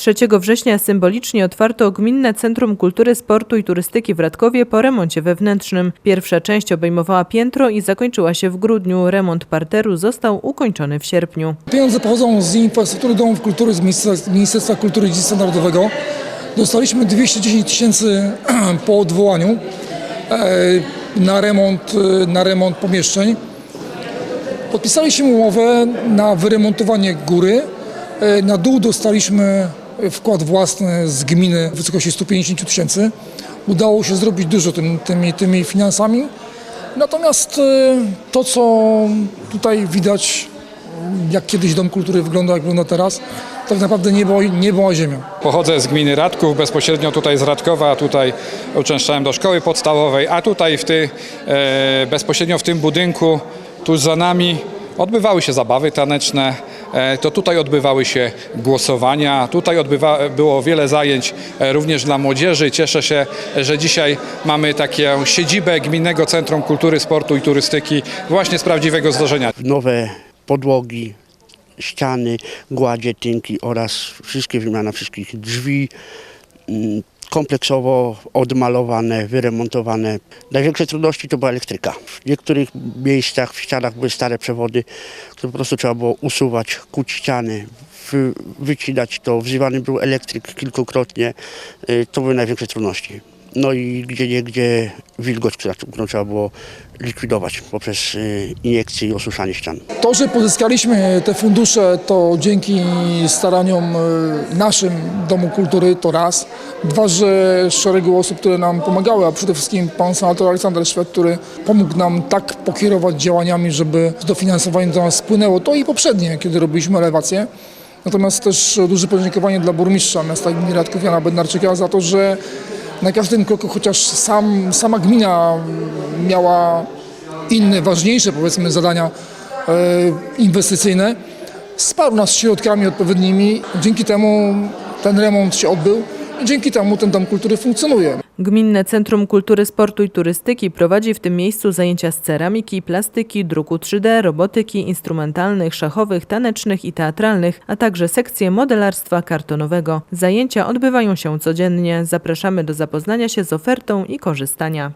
3 września symbolicznie otwarto Gminne Centrum Kultury, Sportu i Turystyki w Radkowie po remoncie wewnętrznym. Pierwsza część obejmowała piętro i zakończyła się w grudniu. Remont parteru został ukończony w sierpniu. Pieniądze pochodzą z infrastruktury domów kultury, z Ministerstwa, Kultury i Dziedzictwa Narodowego. Dostaliśmy 210 tysięcy po odwołaniu e, na remont, e, na remont pomieszczeń. Podpisaliśmy umowę na wyremontowanie góry. E, Na dół dostaliśmy wkład własny z gminy w wysokości 150 tysięcy. Udało się zrobić dużo tym, tymi, tymi finansami. Natomiast e, to, co tutaj widać, jak kiedyś Dom Kultury wygląda, jak wygląda teraz, tak naprawdę niebo, niebo a ziemia. Pochodzę z gminy Radków, bezpośrednio tutaj z Radkowa, tutaj uczęszczałem do szkoły podstawowej, a tutaj w ty, e, bezpośrednio w tym budynku, tuż za nami, odbywały się zabawy taneczne, to tutaj odbywały się głosowania, tutaj odbywa, było wiele zajęć e, również dla młodzieży. Cieszę się, że dzisiaj mamy taką siedzibę Gminnego Centrum Kultury, Sportu i Turystyki właśnie z prawdziwego zdarzenia. nowe podłogi, ściany, gładzie, tynki oraz wszystkie wymiana wszystkich drzwi, mm, kompleksowo odmalowane, wyremontowane. Największe trudności to była elektryka. W niektórych miejscach w ścianach były stare przewody, które po prostu trzeba było usuwać, kuć ściany, wy, wycinać to. Wzywany był elektryk kilkukrotnie. Y, To były największe trudności. No i gdzie niegdzie wilgoć, która- którą trzeba było likwidować poprzez y, iniekcje i osuszanie ścian. To, że pozyskaliśmy te fundusze, to dzięki staraniom e, naszym Domu Kultury, to raz. Dwa, że szeregu osób, które nam pomagały, a przede wszystkim pan senator Aleksander Szwed, który pomógł nam tak pokierować działaniami, żeby dofinansowanie do nas spłynęło. To i poprzednie, kiedy robiliśmy elewację. Natomiast też duże podziękowanie dla burmistrza miasta gminy Radków Jana Bednarczyka za to, że na każdym kroku, chociaż sam, sama gmina miała inne, ważniejsze powiedzmy zadania e, inwestycyjne, wsparł nas środkami odpowiednimi. Dzięki temu ten remont się odbył i dzięki temu ten Dom Kultury funkcjonuje. Gminne Centrum Kultury, Sportu i Turystyki prowadzi w tym miejscu zajęcia z ceramiki, plastyki, druku 3D, robotyki, instrumentalnych, szachowych, tanecznych i teatralnych, a także sekcje modelarstwa kartonowego. Zajęcia odbywają się codziennie. Zapraszamy do zapoznania się z ofertą i korzystania.